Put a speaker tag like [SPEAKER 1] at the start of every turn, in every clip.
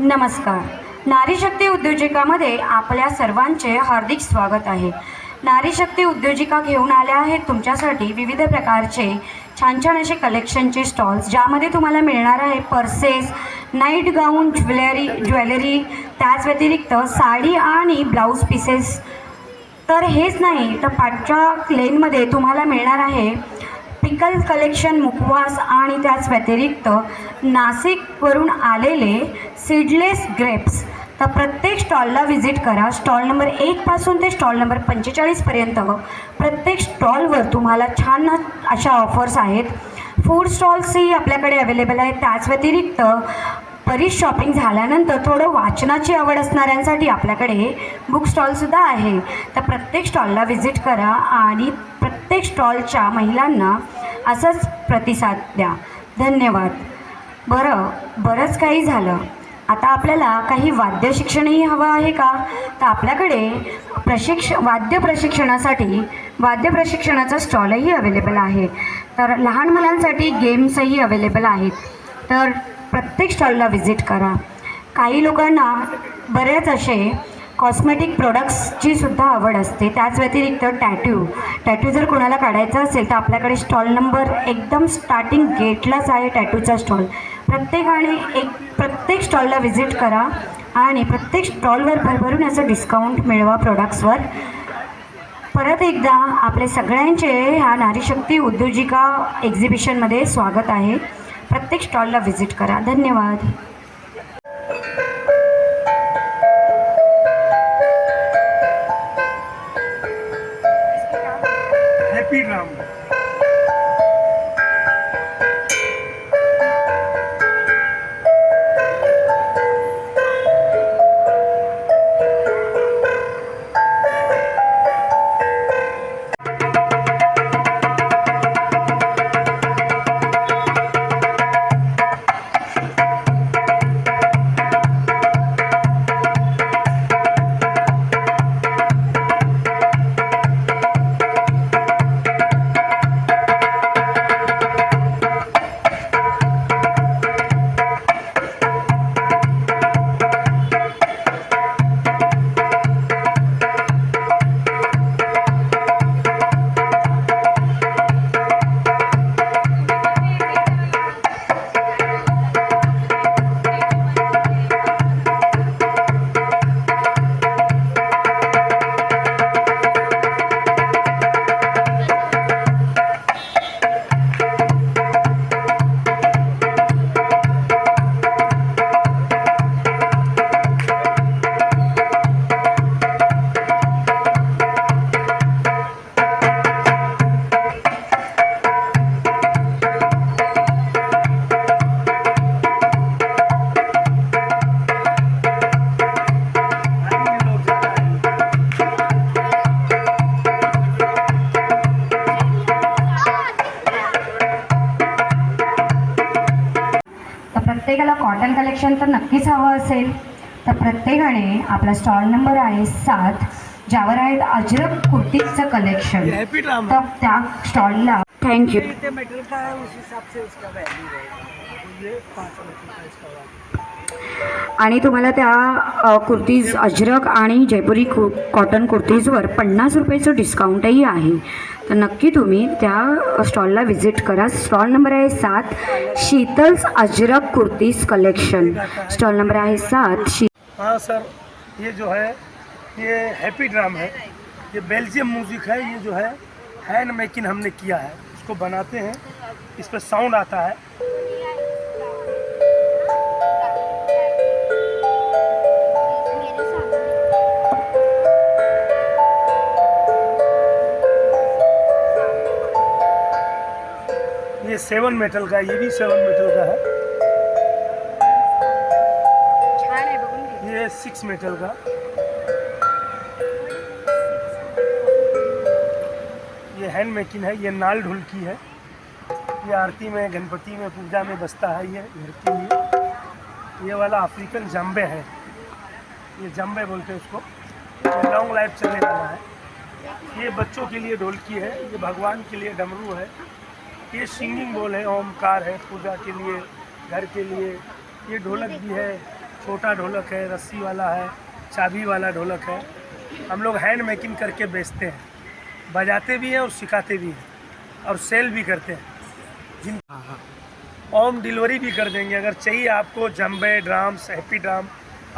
[SPEAKER 1] नमस्कार. नारीशक्ती उद्योजिकामध्ये आपल्या सर्वांचे हार्दिक स्वागत आहे. नारीशक्ती उद्योजिका घेऊन आल्या आहेत तुमच्यासाठी विविध प्रकारचे छान छान असे कलेक्शनचे स्टॉल्स ज्यामध्ये तुम्हाला मिळणार आहे purses night gown jewellery jewellery त्याच व्यतिरिक्त साडी आणि ब्लाऊज पीसेस तर हेच नाही तर पाठच्या लेनमध्ये तुम्हाला मिळणार आहे टिपिकल कलेक्शन मुखवास आणि त्याच व्यतिरिक्त नाशिकवरून आलेले सीडलेस ग्रेप्स तर प्रत्येक स्टॉलला व्हिजिट करा. स्टॉल नंबर एकपासून ते स्टॉल नंबर पंचेचाळीसपर्यंत प्रत्येक स्टॉलवर तुम्हाला छान अशा ऑफर्स आहेत. फूड स्टॉल्सही आपल्याकडे अवेलेबल आहेत. त्याच व्यतिरिक्त बरीच शॉपिंग झाल्यानंतर थोडं वाचनाची आवड असणाऱ्यांसाठी आपल्याकडे बुक स्टॉलसुद्धा आहे. तर प्रत्येक स्टॉलला व्हिजिट करा आणि प्रत्येक स्टॉलच्या महिलांना असंच प्रतिसाद द्या. धन्यवाद. बरं बरंच काही झालं. आता आपल्याला काही वाद्य शिक्षणही हवं आहे का? तर आपल्याकडे प्रशिक्ष वाद्य प्रशिक्षणासाठी वाद्य प्रशिक्षणाचा स्टॉलही अवेलेबल आहे. तर लहान मुलांसाठी गेम्सही अवेलेबल आहेत. तर प्रत्येक स्टॉलला व्हिजिट करा. काही लोकांना बरेच असे कॉस्मेटिक प्रोडक्ट्सची सुद्धा आवड असते. त्याच व्यतिरिक्त टॅटू टॅटू जर कोणाला काढायचा असेल तर आपल्याकडे स्टॉल नंबर एकदम स्टार्टिंग गेटलाच आहे टॅटूचा स्टॉल प्रत्येकाने एक प्रत्येक स्टॉलला व्हिजिट करा आणि प्रत्येक स्टॉलवर भरभरून याचं डिस्काउंट मिळवा प्रोडक्ट्सवर परत एकदा आपले सगळ्यांचे ह्या नारीशक्ती उद्योजिका एक्झिबिशनमध्ये स्वागत आहे. प्रत्येक स्टॉलला व्हिजिट करा. धन्यवाद. कलेक्शन तर नक्कीच हवं असेल. तर प्रत्येकाने आपला स्टॉल नंबर आहे सात ज्यावर आहेत अजरक कुर्तीचं कलेक्शन तर त्या स्टॉलला थँक्यू आणि तुम्हाला त्या कुर्तीज अजरक आणि जयपुरी कु कॉटन कुर्तीजवर पन्नास रुपयाचं डिस्काउंटही आहे. तर नक्की तुम्ही त्या स्टॉलला व्हिजिट करा. स्टॉल नंबर आहे सात Sheetal's ajrak kurtis collection stall number आहे सात शी
[SPEAKER 2] हाँ सर ये जो है ये हैप्पी ड्राम है. ये बेल्जियम म्यूजिक है ये जो है हैंड मेकिंग हमने किया है. इसको बनाते हैं. इस पर साउंड आता है. सेवन मेटल का ये भी सेवन मेटल का है। ये सिक्स मेटल का। ये हैंड मेकिंग है ये नाल ढुलकी है। ये आरती में गणपति में पूजा में बसता है ये घर के लिए। ये वाला अफ्रीकन जम्बे है। ये जम्बे बोलते हैं उसको। लॉन्ग लाइफ चलने वाला है। ये बच्चों के लिए ढोलकी है ये भगवान के लिए डमरू है। ये सिंगिंग बोल है ओमकार है पूजा के लिए घर के लिए। ये ढोलक भी है छोटा ढोलक है रस्सी वाला है चाबी वाला ढोलक है। हम लोग हैंड मेकिंग करके बेचते हैं। बजाते भी हैं और सिखाते भी हैं और सेल भी करते हैं। जिन
[SPEAKER 3] हाँ हाँ।
[SPEAKER 2] होम डिलीवरी भी कर देंगे। अगर चाहिए आपको जम्बे ड्राम्स हैप्पी ड्राम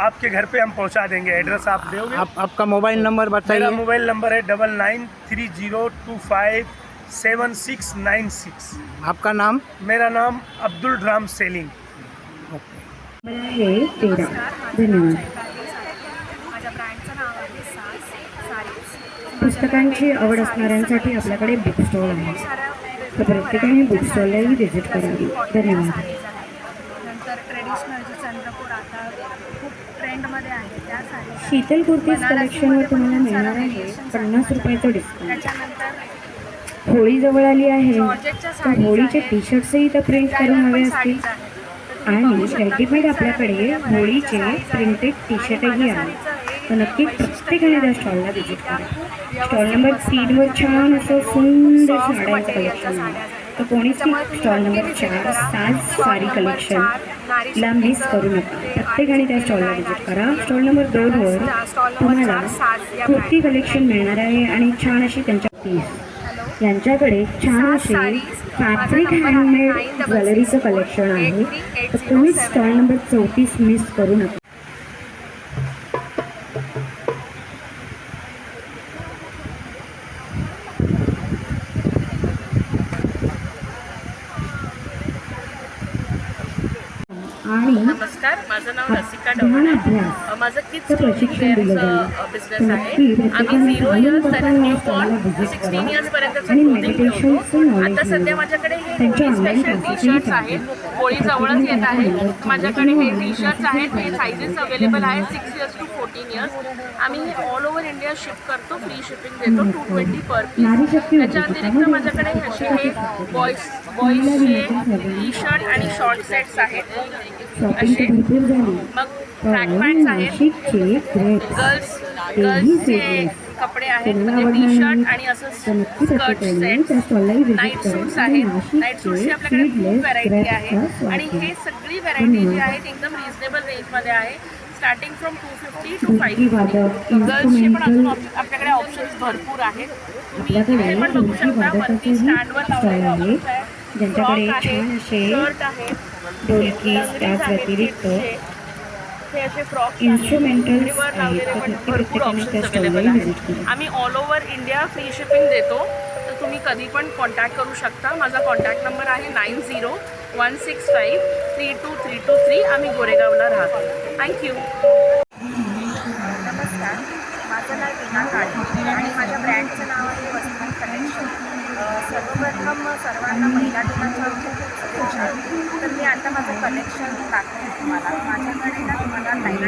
[SPEAKER 2] आपके घर पे हम पहुँचा देंगे। एड्रेस आप दोगे
[SPEAKER 3] आप आपका मोबाइल नंबर बताइए।
[SPEAKER 2] मेरा मोबाइल नंबर है double nine three zero two five seven six nine six.
[SPEAKER 3] आपका नाम?
[SPEAKER 2] मेरा नाम अब्दुल ड्राम सेलिंग।
[SPEAKER 3] ओके
[SPEAKER 1] आहे तेरा। धन्यवाद।
[SPEAKER 4] माझ्या ब्रँडचं नाव आहे सास सारीज
[SPEAKER 1] पुस्तकांची आवड असणाऱ्यांसाठी आपल्याकडे बुक स्टॉल आहे. तर प्रत्येकाने बुक स्टॉललाही व्हिजिट करावी धन्यवाद.
[SPEAKER 4] नंतर ट्रेडिशनल जे चंद्रपूर आता खूप ट्रेंडमध्ये आहे त्या साडी
[SPEAKER 1] शीतल कुर्तीज कलेक्शनवर तुम्हाला मिळणार आहे पन्नास रुपयाचं डिस्काउंट
[SPEAKER 4] त्याच्यानंतर
[SPEAKER 1] होळी जवळ आली आहे
[SPEAKER 4] जॉर्जेटच्या
[SPEAKER 1] तर होळीचे. टी शर्ट्सही तर प्रिंट करून हवे असतील आणि रेडीमेड आपल्याकडे होळीचे. प्रिंटेड टी शर्टही
[SPEAKER 4] एक
[SPEAKER 1] तर नक्की प्रत्येकाने त्या
[SPEAKER 4] आहे
[SPEAKER 1] स्टॉलला
[SPEAKER 4] त्या
[SPEAKER 1] करा स्टॉल नंबर. तीनवर छान असं सुंदर
[SPEAKER 4] Soft
[SPEAKER 1] साड्यांचं कलेक्शन आहे. तर कोणी
[SPEAKER 4] त्याच्यामुळे तुम्ही
[SPEAKER 1] स्टॉल नंबर चार. सात साडी
[SPEAKER 4] number
[SPEAKER 1] कलेक्शन ला मिस करू नका प्रत्येकाने त्या स्टॉलला
[SPEAKER 4] आहे, नारी
[SPEAKER 1] करा. स्टॉल नंबर दोनवर तुम्हाला कुर्ती. कलेक्शन मिळणार आहे आणि छान अशी त्यांच्या पीस यांच्याकडे छान असे. फॅब्रिक हँडमेड
[SPEAKER 4] 966
[SPEAKER 1] ज्वेलरीचं कलेक्शन आहे
[SPEAKER 4] 8380
[SPEAKER 1] तर तुम्ही स्टॉल नंबर चौतीस मिस करू नका आणि
[SPEAKER 5] नमस्कार माझं नाव रसिका डवणे माझं किड्स
[SPEAKER 1] प्रशिक्षण.
[SPEAKER 5] बिझनेस आहे आम्ही झिरो इयर्स तर न्यू बॉर्न सिक्स्टीन
[SPEAKER 1] करा.
[SPEAKER 5] इयर्स पर्यंतचं
[SPEAKER 1] आणि
[SPEAKER 5] clothing
[SPEAKER 1] meditation चं
[SPEAKER 5] ठेवतो आता सध्या. माझ्याकडे हे स्पेशल टी शर्ट्स आहेत होळी जवळच येत आहे माझ्याकडे हे टी शर्ट्स आहेत हे सायझेस अवेलेबल आहेत six years to fourteen years आम्ही हे ऑल ओव्हर इंडिया शिप करतो फ्री शिपिंग देतो टू ट्वेंटी पर पीस त्याच्या व्यतिरिक्त माझ्याकडे असे हे बॉईज बॉईजचे टी शर्ट आणि शॉर्ट सेट्स आहेत. असे मग ट्रॅक पॅन्ट्स आहेत. गर्ल्स गर्ल्सचे. कपडे आहेत. म्हणजे टी शर्ट. आणि असं स्कर्ट सेट नाईट सूट्स आहेत. नाईट सूट्सची आपल्याकडे खूप व्हरायटी आहे आणि हे सगळी व्हरायटी जी. आहेत एकदम रिझनेबल रेंजमध्ये आहे. Starting from two fifty to five गर्ल्सचे पण अजून आपल्याकडे ऑप्शन्स भरपूर आहेत. तुम्ही इथे पण बघू शकता वरती स्टँडवर लावलेले ऑप्शन्स आहे फ्रॉक शर्ट आहे.
[SPEAKER 1] त्याच व्यतिरिक्त.
[SPEAKER 5] हे असे फ्रॉक लावलेले पण भरपूर ऑप्शन्स अवेलेबल आहेत. आम्ही all over India free shipping देतो. तर तुम्ही कधी पण कॉन्टॅक्ट करू शकता. माझा कॉन्टॅक्ट नंबर आहे nine zero one six five three two three two three आम्ही गोरेगावला राहतो. थँक्यू
[SPEAKER 4] नमस्कार. माझं नाव विना काळे आणि माझ्या ब्रँडचं नाव आहे वस्त्र कलेक्शन सर्वप्रथम सर्वांना महिला दिनाच्या शुभेच्छा. तर मी आता माझं कलेक्शन दाखवते तुम्हाला. माझ्याकडे ना तुम्हाला लाइट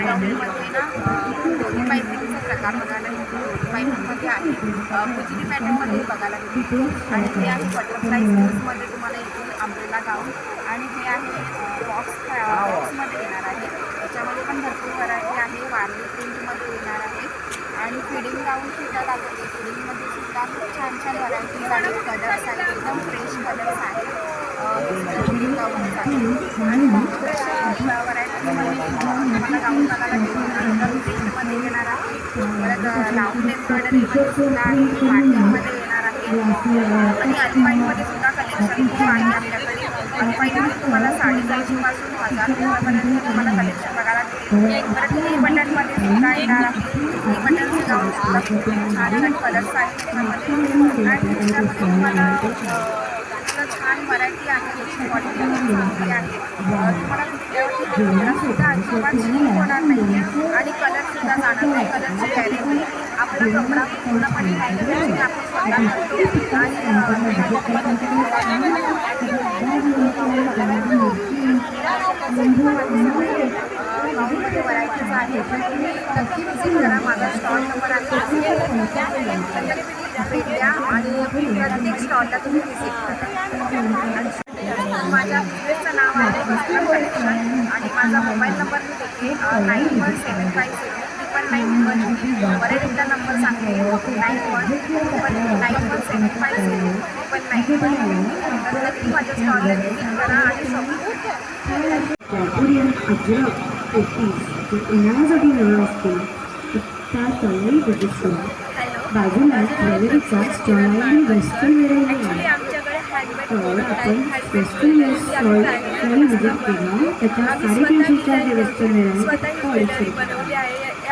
[SPEAKER 4] ना दोन्ही पायपिंगचा प्रकार बघायला मिळतो दोन्ही पायपिंगमध्ये आहे. अ, पॅटर्नमध्ये बघायला मिळतो आणि ते आहे बटरफ्लाय स्कूल्समध्ये तुम्हाला इथून अम्ब्रेला गाऊन आणि हे आहे बॉक्स बॉक्समध्ये येणार आहे. त्याच्यामध्ये पण भरपूर व्हरायटी आहे. वारली प्रिंटमध्ये येणार आहे. आणि फिडिंग गाऊन सुद्धा दाखवते फिडिंगमध्ये सुद्धा खूप छान छान व्हरायटीज आहेत कलर्स आहेत. एकदम फ्रेश कलर्स आहेत. फिडिंग गाऊनच आहे. व्हरायटीजमध्ये तुम्हाला गाऊन बघायला मिळणार प्रिंटमध्ये येणार आहे. परत लावून एम्ब्रॉयडरीमध्ये सुद्धा आहे. पार्टीमध्ये येणार आहे. आणि अल्पाईनमध्ये सुद्धा कलेक्शन खूप आहे अल्पाईनमध्ये तुम्हाला साडेचारशेपासून हजार रुपयापर्यंत तुम्हाला कलेक्शन बघायला मिळेल. परत ई बटनमध्ये सुद्धा येणार आहे. ई बटनचे गाऊन सुद्धा छान छान कलर्स आहेत त्याच्यामध्ये आणि त्याच्यामध्ये तुम्हाला छान व्हरायटी आहे. क्वालिटी तुम्हाला सुद्धा अजिबात स्लिप होणार नाही आणि कलर सुद्धा जाणार नाही. कलरची गॅरंटी आपला कपडा पूर्णपणे मॅन्युफॅक्चरिंग आपण स्वतः करतो आणि व्हरायटीज आहे. पण तुम्ही नक्की विजिट करा माझा स्टॉल नंबर आहे भेट आणि प्रत्येक स्टॉलला तुम्ही विजिट करा माझ्या बिझनेसचं नाव आहे आणि माझा मोबाईल नंबर मी देते nine one seven five zero nine one परत एकदा नंबर सांगते nine one triple nine one seven five zero triple nine one तर नक्की माझ्या स्टॉलला विजिट करा आणि शॉपिंग
[SPEAKER 1] कॉम्पुरियन अजरक कुर्तीज जे उन्हाळ्यासाठी नव्या असतील तर त्या बाजूला ज्वेलरीचा स्टॉल आणि वेस्टर्न
[SPEAKER 4] आमच्याकडे
[SPEAKER 1] आपण वेस्टर्न वेअर स्टॉलकडे व्हिजिट केलं त्याच्या साडेतीनशेच्या जे वेस्टर्न वेअर
[SPEAKER 4] स्वतः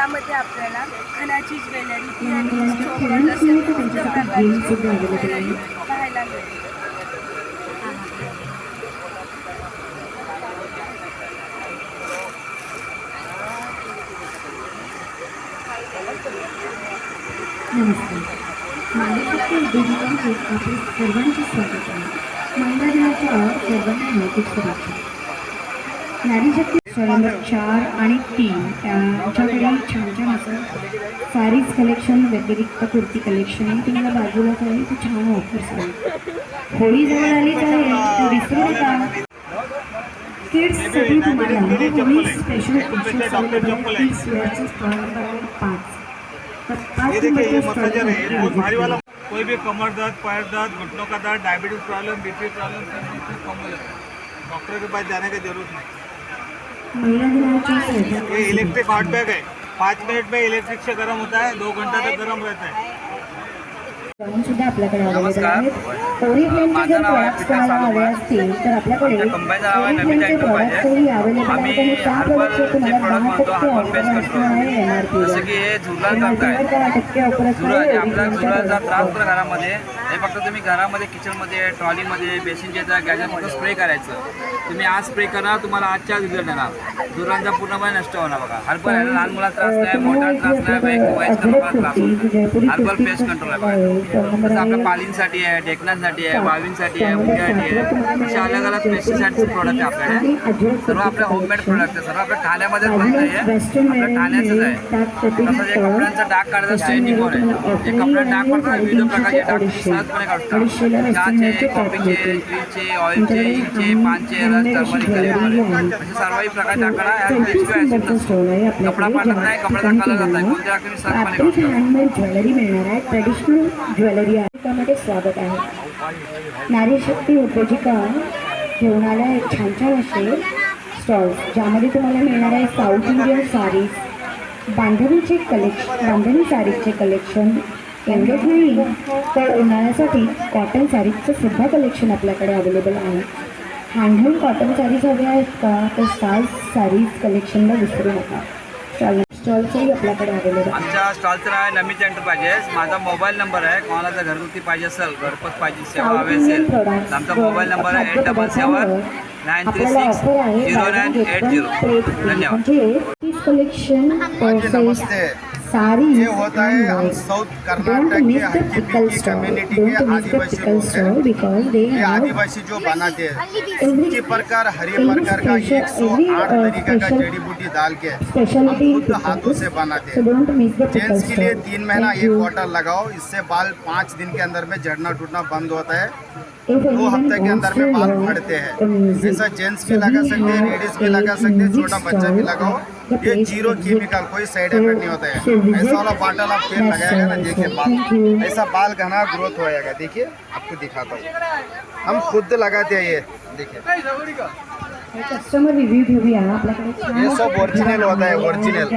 [SPEAKER 1] आहे
[SPEAKER 4] ही
[SPEAKER 1] तो
[SPEAKER 4] ज्वेलरी
[SPEAKER 1] अडीचशे
[SPEAKER 4] बनवली आहे या- यामध्ये आपल्याला खणाची ज्वेलरी विविध प्रकारची ज्वेलरी पाहायला
[SPEAKER 1] नमस्कार. आपले सर्वांचे स्वागत आहे. महिला दिनाच्या सर्वांना शुभेच्छा. नारी शक्ती नंबर चार आणि तीन. त्यांच्याकडे छान छान असं साडीज कलेक्शन व्यतिरिक्त कुर्ती कलेक्शन आणि तुम्हाला बाजूला काही खूप छान ऑफर्स आहेत होळी जवळ आहे तर विसरू नका. किड्ससाठी तुम्हाला होळी स्पेशल किड्स वेअरचे नंबर पाच. तर
[SPEAKER 6] है कोई भी कमर दर्द पैर दर्द घुटनों का दर्द diabetes problem BP problem doctor के पास जाने की जरूरत नहीं। ये इलेक्ट्रिक हॉट बैग है पाँच मिनट में इलेक्ट्रिक से गर्म होता है दो घंटा तक गर्म रहता है
[SPEAKER 1] सुद्धा आपल्याकडे अवेलेबल आहेत. ओरिफ्लेमचे जर प्रोडक्ट्स तुम्हाला हवे असतील तर आपल्याकडे ओरिफ्लेमचे प्रोडक्ट्सही अवेलेबल आहेत आणि त्या प्रोडक्टचे तुम्हाला दहा टक्के ऑफर असणार आहे एम आर
[SPEAKER 7] हे
[SPEAKER 1] दहा टक्के ऑफर असणार ओरिफ्लेमच्या
[SPEAKER 7] घरामध्ये. हे फक्त तुम्ही घरामध्ये किचनमध्ये ट्रॉलीमध्ये बेसिनच्या गॅजेट फक्त स्प्रे करायचं. तुम्ही आज स्प्रे करा तुम्हाला आजच्या रिझल्ट येणार झुरळांचा पूर्णपणे नष्ट होणार बघा. हर्बल लहान मुलाला त्रास नाही मोठा त्रास नाही त्रास हर्बल पेस्ट कंट्रोल आहे. जसं आपल्या पालींसाठी आहे आहे बावींसाठी आहे उंड्यासाठी आहे. अलग अलग पेस्टिसाइडचे प्रोडक्ट आहे आपल्याकडे. सर्व आपले होममेड प्रोडक्ट आहे. सर्व आपल्या ठाण्यामध्येच बनतं हे आपल्या ठाण्याचंच आहे. तसंच हे कपड्यांचा डाग काढायचा स्ट्रेचिंग बोर्ड आहे हे कपड्यात डाग पडतात विविध प्रकारचे डाग. सहजपणे काढतात. चहाचे कॉफीचे स्टीलचे ऑइलचे इंकचे पानचे रस टर्मरिक असे सर्वही प्रकार डाग काढा यात HQ कपडा फाटत नाही कपड्याचा कलर जात कोणत्या सहजपणे
[SPEAKER 1] ट्रेडिशनल ज्वेलरी आहे त्यामध्ये स्वागत आहे. नारी शक्ती उद्योजिका घेऊन आल्या छान छान असे स्टॉल्स ज्यामध्ये तुम्हाला मिळणार आहे साऊथ इंडियन साडीज बांधणीचे कलेक्शन बांधणी साडीजचे कलेक्शन एवढंच नाही तर उन्हाळ्यासाठी कॉटन साडीजचं सुद्धा कलेक्शन आपल्याकडे अवेलेबल आहे. हँडलूम कॉटन साडीज हवे आहेत का? तर स्टार साडीज कलेक्शनला विसरू नका. चालेल. स्टॉल्सही आपल्याकडे अवेलेबल आहे.
[SPEAKER 7] आमच्या स्टॉलचं नाव आहे नमिता एंटरप्राइजेस माझा मोबाईल नंबर आहे. कोणाला जर घरगुती पाहिजे असेल घरपोच पाहिजे सेवा हवी असेल तर आमचा मोबाईल नंबर आहे eight double seven nine three six zero nine eight zero धन्यवाद.
[SPEAKER 1] म्हणजे कलेक्शन
[SPEAKER 8] नमस्ते.
[SPEAKER 1] सारी
[SPEAKER 8] ये होता है हम साउथ कर्नाटक के हल्की पिक्की कम्युनिटी के आदिवासी लोग हैं ये आदिवासी जो बनाते हैं। की प्रकार हरी प्रकार का एक सौ आठ तरीके का जड़ी बूटी डाल के हम खुद हाथों से बनाते हैं। जेंट्स के लिए तीन महीना एक बॉटल लगाओ इससे बाल पाँच दिन के अंदर में झड़ना टूटना बंद होता है। दो हफ़्ते के अंदर में बाल फटते हैं। जैसा जेंट्स भी लगा सकते हैं लेडीज़ भी लगा सकते हैं छोटा बच्चा भी लगाओ। ये ज़ीरो केमिकल कोई साइड इफ़ेक्ट नहीं होता है। ऐसा वाला बॉटल आप तेल लगाएगा ना देखिए बाल। ऐसा बाल घना ग्रोथ होएगा। देखिए आपको दिखाता हूँ। हम खुद लगाते हैं ये। देखिए।
[SPEAKER 1] कस्टमर रिव्ह्यू घेऊया आपल्याकडे छान
[SPEAKER 8] ये सब ओरिजिनल होता है ओरिजिनल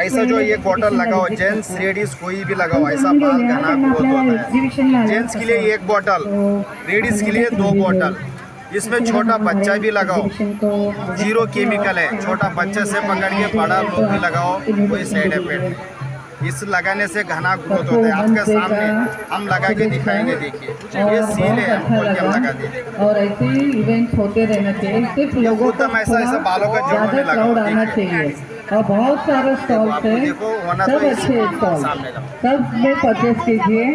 [SPEAKER 8] ऐसा जो ये बॉटल लगाओ जेंट्स लेडीज़ कोई भी लगाओ ऐसा बाल घना ग्रोथ होता है। जेंट्स के लिए एक बॉटल लेडीज़ के लिए दो बॉटल इसमें छोटा बच्चा भी लगाओ। ज़ीरो केमिकल है। छोटा बच्चे से पकड़ के बड़ा लोग भी लगाओ कोई साइड इफ़ेक्ट इस लगाने से घना ग्रोथ होता है। आपके सामने हम लगा के दिखाएँगे देखिए। ये सील है खोल के हम लगा देंगे।
[SPEAKER 9] और ऐसे इवेंट्स होते रहना चाहिए। सिर्फ़ लोगों को
[SPEAKER 8] ऐसा ऐसा बालों का जोड़ने लगा
[SPEAKER 9] क्राउड आना
[SPEAKER 8] देखिए।
[SPEAKER 9] चाहिए। और बहुत सारे स्टॉल्स हैं। सब
[SPEAKER 8] तो
[SPEAKER 9] अच्छे स्टॉल सब में परचेस कीजिए।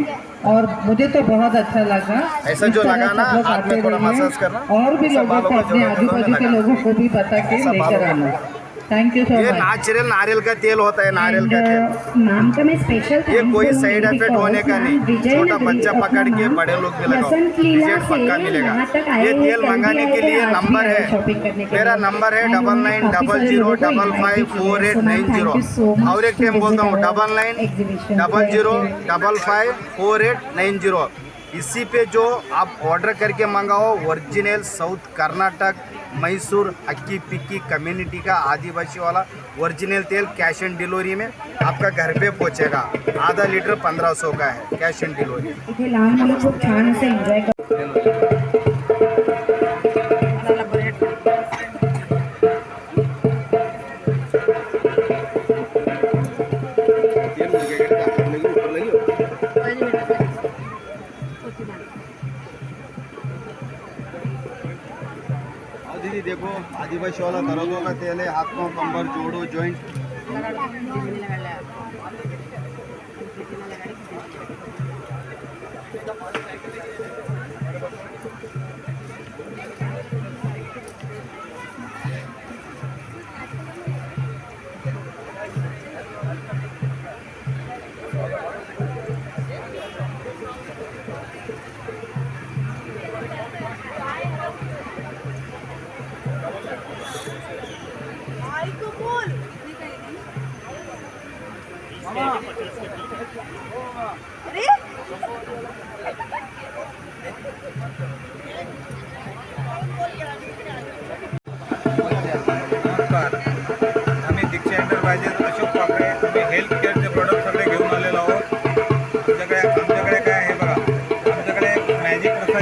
[SPEAKER 9] और मुझे तो बहुत अच्छा लगा।
[SPEAKER 8] ऐसा जो
[SPEAKER 9] लोग
[SPEAKER 8] हाथ में थोड़ा मसाज करना,
[SPEAKER 9] और भी लोगों को अपने आजू बाजू के। लोगों को भी बता के लेकर आना थैंक यू सो
[SPEAKER 8] ये नेचुरल नारियल का तेल होता है नारियल का तेल।
[SPEAKER 1] मैम का मैं स्पेशल
[SPEAKER 8] ये कोई साइड इफ़ेक्ट होने का नहीं। छोटा बच्चा पकड़ के बड़े लोग भी लगाओ। पक्का मिलेगा। ये तेल मंगाने के लिए नंबर है। मेरा नंबर है double nine double zero double five four eight nine zero और एक टाइम बोलता हूँ double nine double zero double five four eight nine zero इसी पे जो आप ऑर्डर करके मंगाओ original south Karnataka Mysore Hakki Pikki community का आदिवासी वाला ओरिजिनल तेल कैश ऑन डिलीवरी में आपका घर पे पहुंचेगा। आधा लीटर पंद्रह सौ का है कैश ऑन डिलीवरी कंबर जोड़ो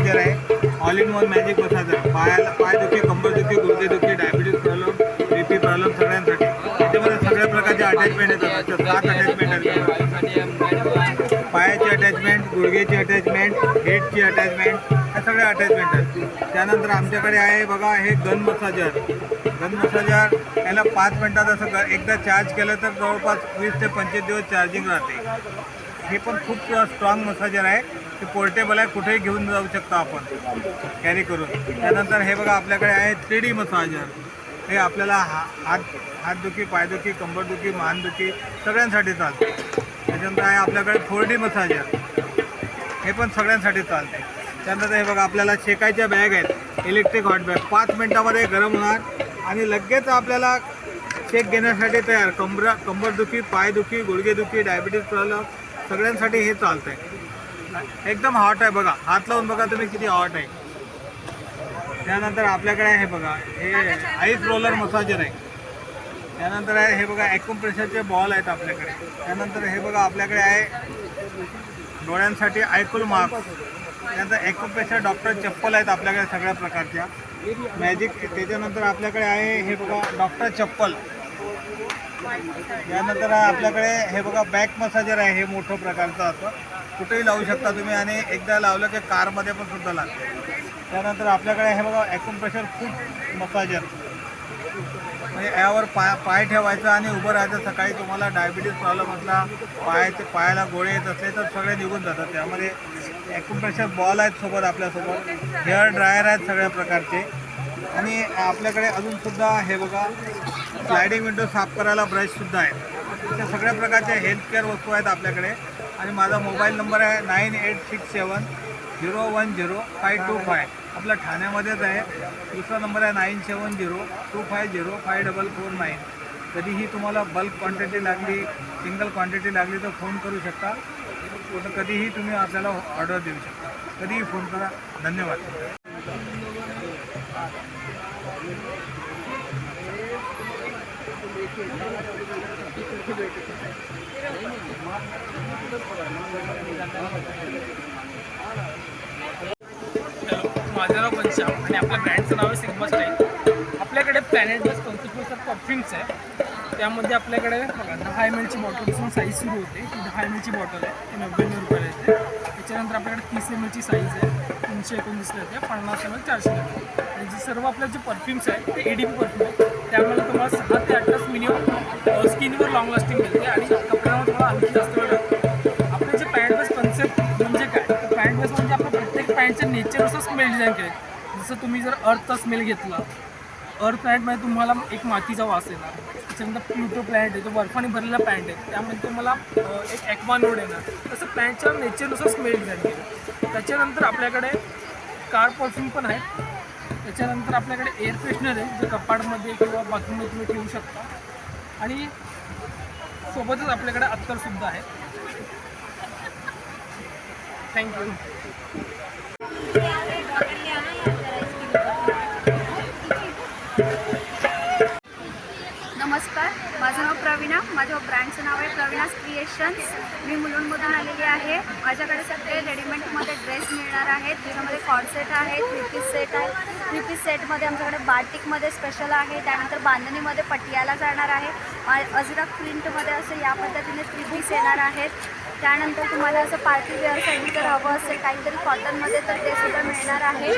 [SPEAKER 6] मसाजर आहे. All in one magic massager पायाला पायदुखी कंबरदुखी गुडघेदुखी diabetes problem B P problem सगळ्यांसाठी. त्याच्यामध्ये सगळ्या प्रकारचे अटॅचमेंट येतात. सात अटॅचमेंट आहेत. पायाची अटॅचमेंट गुडघ्याची अटॅचमेंट हेडची अटॅचमेंट ह्या सगळ्या अटॅचमेंट आहेत. त्यानंतर आमच्याकडे आहे बघा हे गन मसाजर. गन मसाजर याला पाच मिनटात असं एकदा चार्ज केलं तर जवळपास वीस ते पंचवीस दिवस चार्जिंग राहते. हे पण खूप स्ट्रॉंग मसाजर आहे. ते पोर्टेबल आहे कुठेही घेऊन जाऊ शकतो आपण. कॅरी करून. त्यानंतर हे बघा आपल्याकडे आहे थ्री डी मसाजर हे आपल्याला हा हात हातदुखी पायदुखी कंबरदुखी मानदुखी सगळ्यांसाठी चालते. त्याच्यानंतर आहे आपल्याकडे फोर डी मसाजर हे पण सगळ्यांसाठी चालते. त्यानंतर हे बघा आपल्याला शेकायच्या बॅग आहेत. इलेक्ट्रिक हॉट बॅग पाच मिनटामध्ये गरम होणार. आणि लगेच आपल्याला शेक घेण्यासाठी तयार. कंबर कंबरदुखी पायदुखी गुडघेदुखी डायबिटीज प्रॉब्लेम सगळ्यांसाठी हे चालतं आहे एकदम हॉट आहे बघा. हात लावून बघा तुम्ही किती हॉट आहे. त्यानंतर आपल्याकडे आहे बघा हे आईस रोलर मसाजर आहे. त्यानंतर आहे हे बघा ॲक्युप्रेशरचे बॉल आहेत आपल्याकडे. त्यानंतर हे बघा आपल्याकडे आहे डोळ्यांसाठी आयकुल मार्क त्यानंतर ॲक्युप्रेशर डॉक्टर चप्पल आहेत आपल्याकडे सगळ्या प्रकारच्या. मॅजिक त्याच्यानंतर आपल्याकडे आहे हे बघा डॉक्टर चप्पल. त्यानंतर आपल्याकडे हे बघा बॅक मसाजर आहे हे मोठं प्रकारचं असं. कुठेही लावू शकता तुम्ही आणि एकदा लावलं की कारमध्ये पण सुद्धा लागते. त्यानंतर आपल्याकडे हे बघा ॲक्युप्रेशर फूट मसाजर म्हणजे यावर पाय पाय ठेवायचं आणि उभं राहायचं. सकाळी तुम्हाला डायबिटीज प्रॉब्लेम असला पायाचे पायाला गोळे येत असले तर सगळे निघून जातात. त्यामध्ये ॲक्युप्रेशर बॉल आहेत सोबत आपल्यासोबत. हेअर ड्रायर आहेत सगळ्या प्रकारचे. आणि आपल्याकडे अजूनसुद्धा हे बघा स्लायडिंग विंडो साफ करायला ब्रशसुद्धा आहे. त्या सगळ्या प्रकारच्या हेल्थ केअर वस्तू आहेत आपल्याकडे. आणि माझा मोबाईल नंबर आहे nine eight six seven zero one zero five two five आपला ठाण्यामध्येच आहे. दुसरा नंबर आहे nine seven zero two five zero five double four nine कधीही तुम्हाला बल्क क्वांटिटी लागली सिंगल क्वांटिटी लागली तर फोन करू शकता. कधीही तुम्ही आपल्याला ऑर्डर देऊ शकता. कधीही फोन करा. धन्यवाद.
[SPEAKER 10] माझं नाव पंचाम आणि आपल्या ब्रँडचं नाव आहे सिग्मा स्टाईल. आपल्याकडे प्लॅनेट बेस पंचवीस परफ्युम्स आहे. त्यामध्ये आपल्याकडे बघा दहा एम एलची बॉटलपासून साईज सुरू होते. दहा एम एलची बॉटल आहे. ती नव्याण्णव रुपयाला त्याच्यानंतर आपल्याकडे तीस एम एलची साईज आहे. तीनशे एकोणतीसला येते. पन्नास एम एल चारशे आणि जे सर्व आपल्या जे परफ्युम्स आहेत ते ए डी परफ्यूम आहेत. त्यामुळे तुम्हाला सहा ते आठ तास मिनिमम स्किनवर लॉंग लास्टिंग मिळते. आणि कपड्यावर तुम्हाला आणखी जास्त वेळ लागतो. आपलं जे पॅन्ट बेस कन्सेप्ट म्हणजे काय? तर पॅन्ट बेस म्हणजे आपण प्रत्येक पॅन्टच्या नेचरनुसार स्मेल डिझाईन केले जसं तुम्ही जर अर्थचा स्मेल घेतला अर्थ प्लॅनेटमध्ये तुम्हाला एक मातीचा वास येणार. त्याच्यानंतर प्लुटो प्लॅन्ट आहे तो बर्फाने भरलेला प्लॅनेट आहे. त्यामध्ये तुम्हाला एक ॲक्वा नोड येणार. तसं प्लॅनेटच्या नेचरनुसार स्मेल डिझाईन केलं त्याच्यानंतर आपल्याकडे कार परफ्यूम पण आहे. त्याच्यानंतर आपल्याकडे एअर फ्रेशनर आहे जे कपाटमध्ये किंवा बाथरूममध्ये तुम्ही ठेवू शकता. आणि सोबतच आपल्याकडे अत्तरसुद्धा आहे. थँक्यू
[SPEAKER 4] माझ्या ब्रँडचं नाव आहे कलेक्शन्स मी मुलुंडमधून आलेली आहे. माझ्याकडे सगळे रेडीमेडमध्ये ड्रेस मिळणार आहेत. त्याच्यामध्ये कॉडसेट आहे थ्री पीस सेट आहे. थ्री पीस सेटमध्ये आमच्याकडे बाटिकमध्ये स्पेशल आहे. त्यानंतर बांधणीमध्ये पटियाला जाणार आहे. अजरक प्रिंटमध्ये असं या पद्धतीने थ्री पीस येणार आहेत. त्यानंतर तुम्हाला असं पार्टी वेअरसाठी जर हवं असेल काहीतरी कॉटनमध्ये तर ते सुद्धा मिळणार आहे.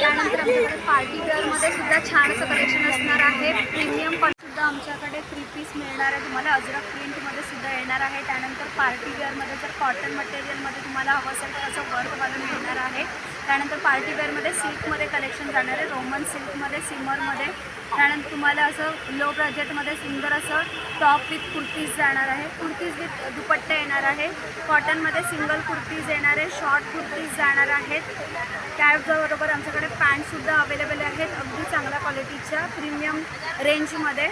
[SPEAKER 4] त्यानंतर आमच्याकडे पार्टी वेअरमध्ये सुद्धा छान असं कलेक्शन असणार आहे. प्रीमियम सुद्धा आमच्याकडे थ्री पीस मिळणार आहे. तुम्हाला अजरक प्रिंटमध्ये सुद्धा येणार आहे. त्यानंतर पार्टी वेअरमध्ये जर कॉटन मटेरियलमध्ये तुम्हाला हवं असेल तर असं वर्कवालं मिळणार आहे. त्यानंतर पार्टी वेअरमध्ये सिल्कमध्ये कलेक्शन जाणार आहे. रोमन सिल्कमध्ये सिमरमध्ये त्यानंतर तुम्हाला असं लो बजेटमध्ये सुंदर असं टॉप विथ कुर्तीज जाणार आहे. कुर्तीज विथ दुपट्टे येणार आहे. कॉटनमध्ये सिंगल कुर्तीज येणार आहे. शॉर्ट कुर्तीज जाणार आहेत. त्याचबरोबर आमच्याकडे पॅन्टसुद्धा अवेलेबल आहेत. अगदी चांगल्या क्वालिटीच्या प्रीमियम रेंजमध्ये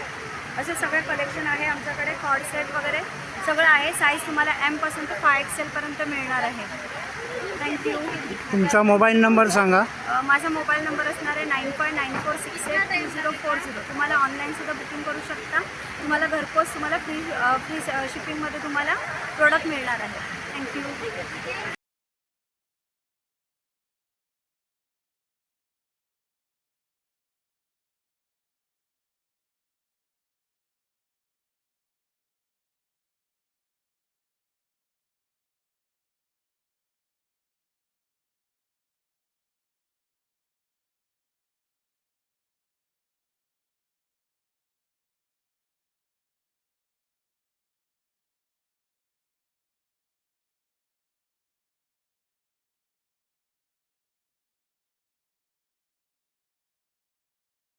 [SPEAKER 4] असे सगळे कलेक्शन आहे आमच्याकडे. कॉड सेट वगैरे सगळं आहे. साईज तुम्हाला एमपासून ते फाय एक्सेलपर्यंत मिळणार आहे. थँक्यू
[SPEAKER 3] तुमचा मोबाईल नंबर सांगा.
[SPEAKER 4] अ, माझा मोबाईल नंबर असणार आहे nine five nine four six eight two zero four zero तुम्हाला ऑनलाईनसुद्धा बुकिंग करू शकता. तुम्हाला घरपोच तुम्हाला फ्री फ्री शिपिंगमध्ये तुम्हाला प्रोडक्ट मिळणार आहे. थँक्यू